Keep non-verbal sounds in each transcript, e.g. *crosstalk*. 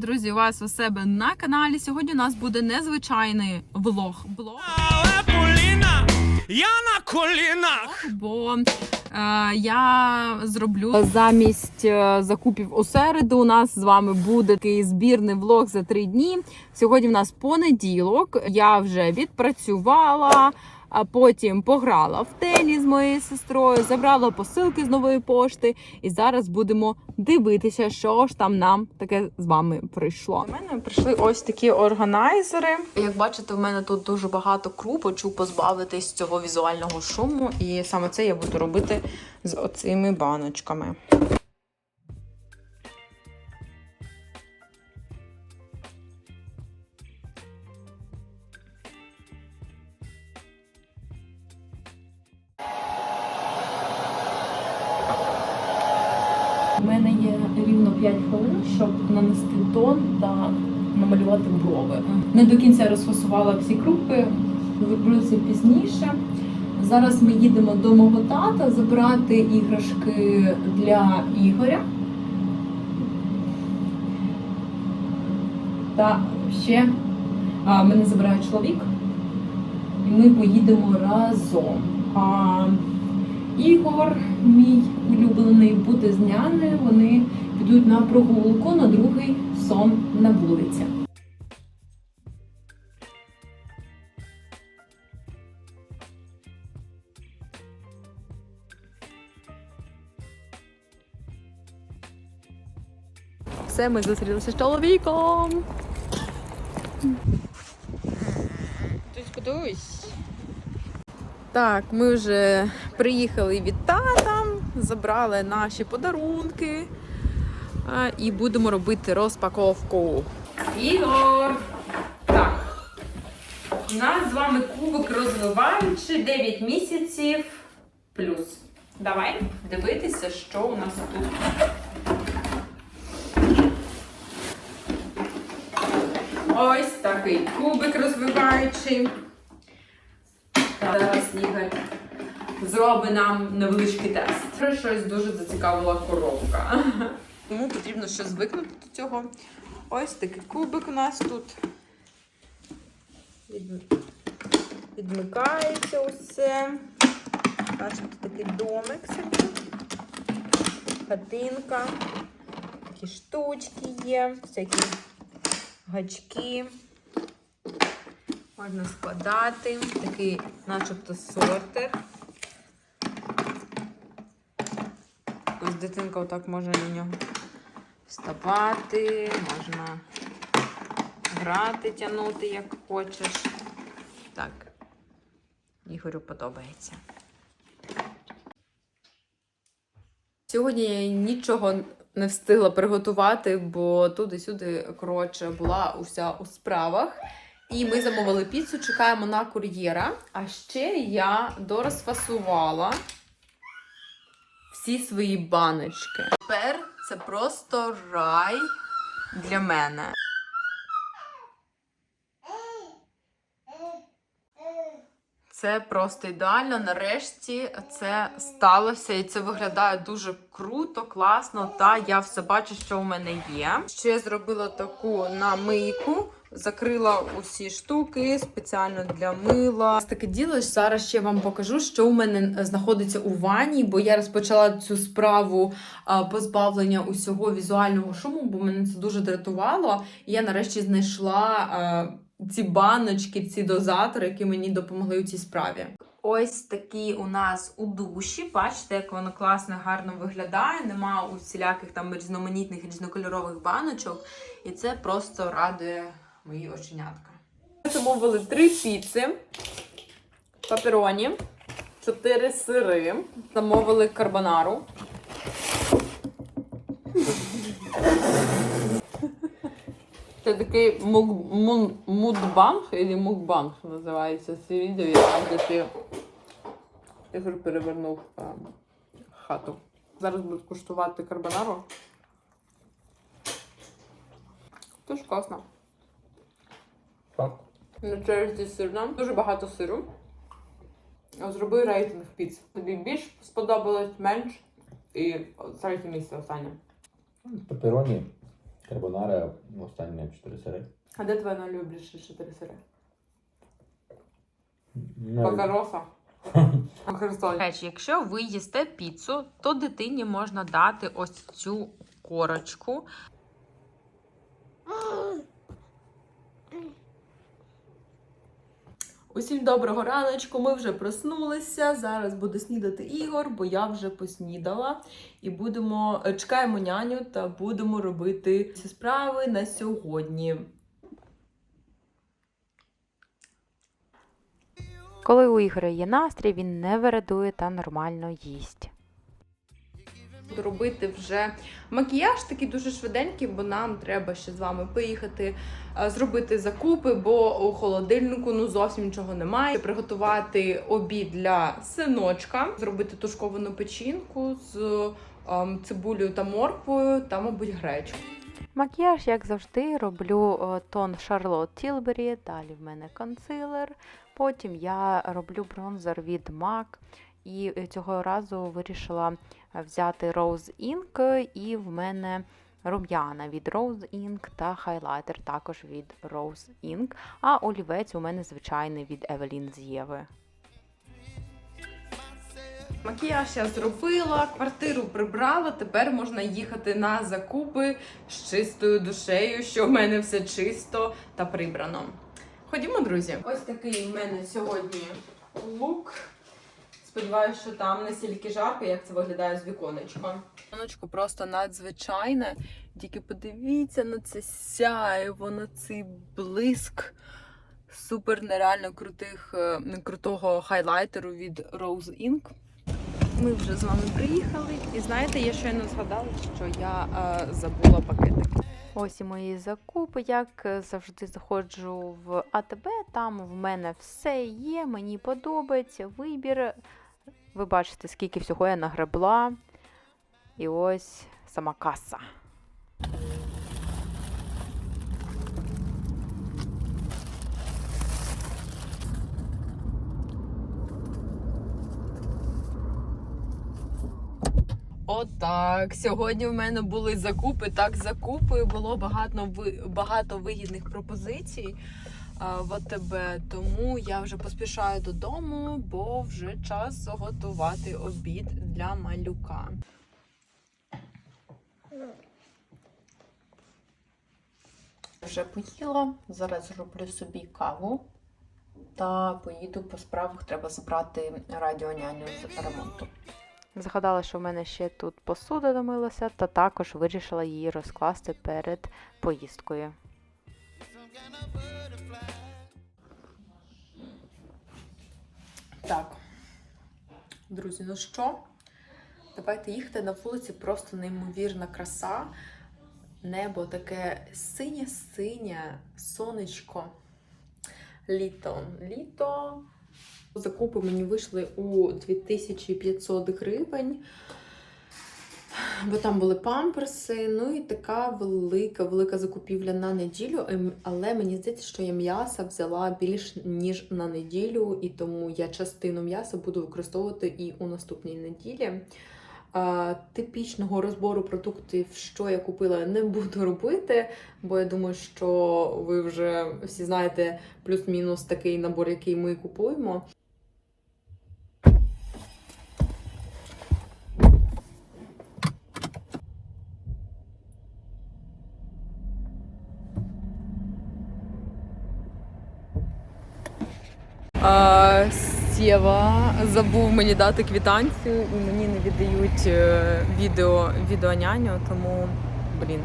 Друзі, у вас у себе на каналі. Сьогодні у нас буде незвичайний влог. Блог, Але Поліна, я на колінах. бо е, я зроблю замість е, закупів у середу. У нас з вами буде такий збірний влог за три дні. Сьогодні в нас понеділок. Я вже відпрацювала. А потім пограла в теніс з моєю сестрою, забрала посилки з нової пошти, і зараз будемо дивитися, що ж там нам таке з вами прийшло. У мене прийшли ось такі органайзери. Як бачите, в мене тут дуже багато круп, хочу позбавитись цього візуального шуму, і саме це я буду робити з оцими баночками. 5 хвилин, щоб нанести тон та намалювати брови. Не до кінця розфасувала всі крупи, зроблю це пізніше. Зараз ми їдемо до мого тата забирати іграшки для Ігоря. Та ще а, мене забирає чоловік, і ми поїдемо разом. А, Ігор, мій улюблений, буде з нянею. Вони підуть на прогулку на другий сон на вулиці. Все, ми зустрілися з чоловіком. Тусь кудусь. Так, ми вже приїхали від тата, забрали наші подарунки і будемо робити розпаковку. Ігор! Так. У нас з вами кубок розвиваючий 9 місяців плюс. Давай дивитися, що у нас тут. Ось такий кубик розвиваючий. Зараз Ігор зробить нам невеличкий тест. Щось дуже зацікавила коробка. Тому потрібно ще звикнути до цього. Ось такий кубик у нас тут. Відмикається усе. Бачите, такий домик собі. Хатинка. Такі штучки є, всякі гачки. Можна складати. Такий, начебто, сортер. Ось дитинка отак може на нього вставати, можна грати, тягнути, як хочеш. Так. Ігорю подобається. Сьогодні я нічого не встигла приготувати, бо туди-сюди, коротше, була уся у справах. І ми замовили піцу, чекаємо на кур'єра. А ще я дорозфасувала всі свої баночки. Тепер це просто рай для мене. Це просто ідеально. Нарешті це сталося, і це виглядає дуже круто, класно. Та я все бачу, що у мене є. Ще зробила таку намийку, закрила усі штуки спеціально для мила. Ось таке діло. Зараз ще вам покажу, що у мене знаходиться у ванні, бо я розпочала цю справу позбавлення усього візуального шуму, бо мене це дуже дратувало. І я нарешті знайшла. ці баночки, ці дозатори, які мені допомогли у цій справі. Ось такі у нас у душі. Бачите, як воно класно, гарно виглядає. Нема усіляких там різноманітних різнокольорових баночок. І це просто радує мої оченятка. Ми замовили три піци, папероні, чотири сири. Замовили карбонару. Це такий мудбанг, або мукбанг називається це відео, там де ти Ігор перевернув а, хату. Зараз буду куштувати карбонару. Дуже класно. Так. На черзі сирна. Дуже багато сиру. Зроби рейтинг піц. Тобі більш сподобалось, менш. І третє місце останнє. Пепероні Карбонара останні 4 сири. А де твоя найлюбніша чотири сири? Навіть- Речі, *laughs* якщо ви їсте піцу, то дитині можна дати ось цю корочку. *laughs* Усім доброго раночку. Ми вже проснулися. Зараз буде снідати Ігор, бо я вже поснідала. І будемо е, чекаємо няню та будемо робити ці справи на сьогодні. Коли у Ігоря є настрій, він не вередує та нормально їсть. Робити вже макіяж такий дуже швиденький, бо нам треба ще з вами поїхати е, зробити закупи, бо у холодильнику ну зовсім нічого немає. Приготувати обід для синочка, зробити тушковану печінку з ем, цибулею та морквою та, мабуть, гречку. Макіяж, як завжди, роблю е, тон Charlotte Tilbury, далі в мене консилер. Потім я роблю бронзер від MAC. І е, цього разу вирішила е, взяти Rose Ink, і в мене рум'яна від Rose Ink та хайлайтер також від Rose Ink. А олівець у мене звичайний від Evelyn з Єви. Макіяж я зробила, квартиру прибрала. Тепер можна їхати на закупи з чистою душею, що в мене все чисто та прибрано. Ходімо, друзі. Ось такий в мене сьогодні лук. Сподіваюся, що там не стільки жарко, як це виглядає з віконечка. Віконечко просто надзвичайне. Тільки подивіться на це сяєво, на цей блиск супер нереально крутих, е, крутого хайлайтеру від Rose Ink. Ми вже з вами приїхали, і знаєте, я щойно згадала, що я е, забула пакетик. Ось і мої закупи. Як е, завжди заходжу в АТБ, там в мене все є, мені подобається вибір. Ви бачите, скільки всього я нагребла. І ось сама каса. Отак. Сьогодні в мене були закупи. Так, закупи було багато багато вигідних пропозицій в АТБ. Тому я вже поспішаю додому, бо вже час готувати обід для малюка. Вже поїла. Зараз зроблю собі каву та поїду по справах. Треба забрати радіоняню з ремонту. Згадала, що в мене ще тут посуда домилася, та також вирішила її розкласти перед поїздкою. Так, друзі, ну що? Давайте їхати на вулиці просто неймовірна краса. Небо таке синє-синє, сонечко. Літо. Літо. Закупи мені вийшли у 2500 гривень. Бо там були памперси, ну і така велика, велика закупівля на неділю. Ем, Але мені здається, що я м'яса взяла більш ніж на неділю, і тому я частину м'яса буду використовувати і у наступній неділі. Типічного розбору продуктів, що я купила, не буду робити, бо я думаю, що ви вже всі знаєте плюс-мінус такий набор, який ми купуємо. Сєва забув мені дати квітанцію і мені не віддають е, відео, відеоняню, тому блін.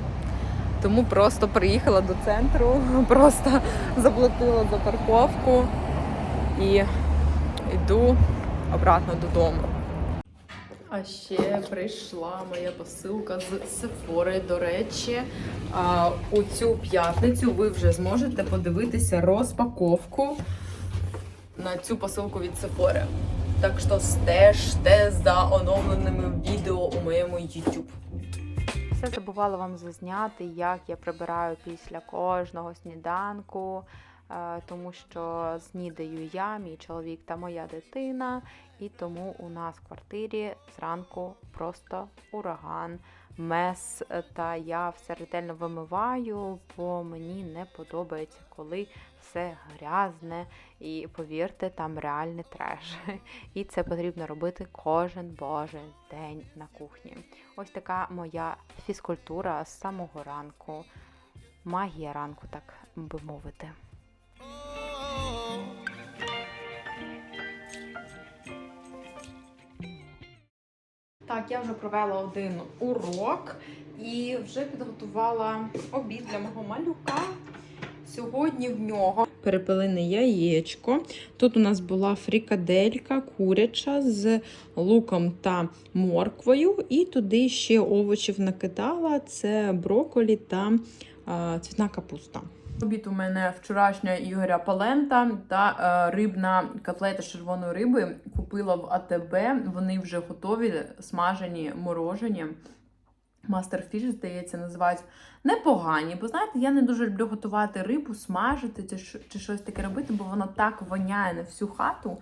Тому просто приїхала до центру, *laughs* просто заплатила за парковку і йду обратно додому. А ще прийшла моя посилка з Сефори. До речі, у цю п'ятницю ви вже зможете подивитися розпаковку на цю посилку від Sephora. Так що стежте за оновленими відео у моєму YouTube. Все забувала вам зазняти, як я прибираю після кожного сніданку, тому що снідаю я, мій чоловік та моя дитина. І тому у нас в квартирі зранку просто ураган. мес, е, та я все ретельно вимиваю, бо мені не подобається, коли все грязне, і повірте, там реальний треш. *laughs* І це потрібно робити кожен божий день на кухні. Ось така моя фізкультура з самого ранку. Магія ранку, так би мовити. Так, я вже провела один урок і вже підготувала обід для мого малюка. Сьогодні в нього перепелене яєчко. Тут у нас була фрікаделька куряча з луком та морквою, і туди ще овочів накидала: це броколі та а, цвітна капуста. Обід у мене вчорашня Ігоря Палента та е, рибна котлета червоної риби. Купила в АТБ. Вони вже готові, смажені, морожені. Мастерфіш, здається, називають непогані. Бо знаєте, я не дуже люблю готувати рибу, смажити чи, чи щось таке робити, бо воно так воняє на всю хату,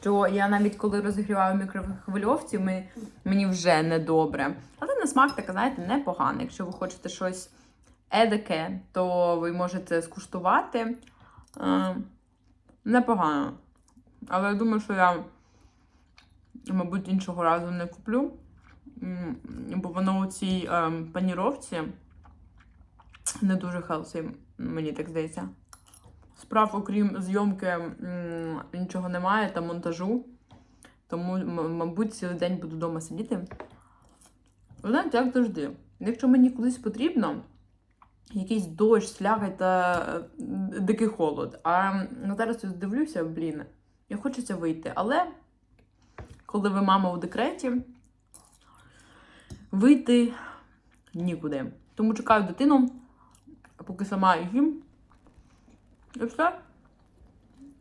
що я навіть коли розігріваю мікрохвильовці, ми, мені вже недобре. Але на смак таке, знаєте, непогано. Якщо ви хочете щось едике, то ви можете скуштувати. Е, непогано. Але я думаю, що я, мабуть, іншого разу не куплю. Бо воно у цій е, паніровці не дуже хелсі, мені так здається. Справ, окрім зйомки, нічого немає та монтажу. Тому, мабуть, цілий день буду вдома сидіти. Ви знаєте, як завжди. Якщо мені кудись потрібно, якийсь дощ, сляга та е, дикий холод. А зараз ось дивлюся, блін, я хочеться вийти. Але коли ви мама у декреті, вийти нікуди. Тому чекаю дитину, поки сама їм. І все.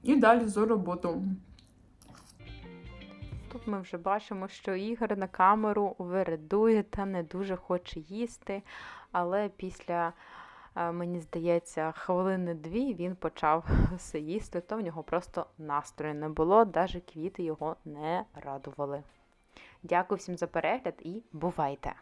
І далі за роботу. Тут ми вже бачимо, що Ігор на камеру виредує та не дуже хоче їсти, але після, е, мені здається, хвилини дві він почав *laughs* все їсти, то в нього просто настрою не було, навіть квіти його не радували. Дякую всім за перегляд і бувайте!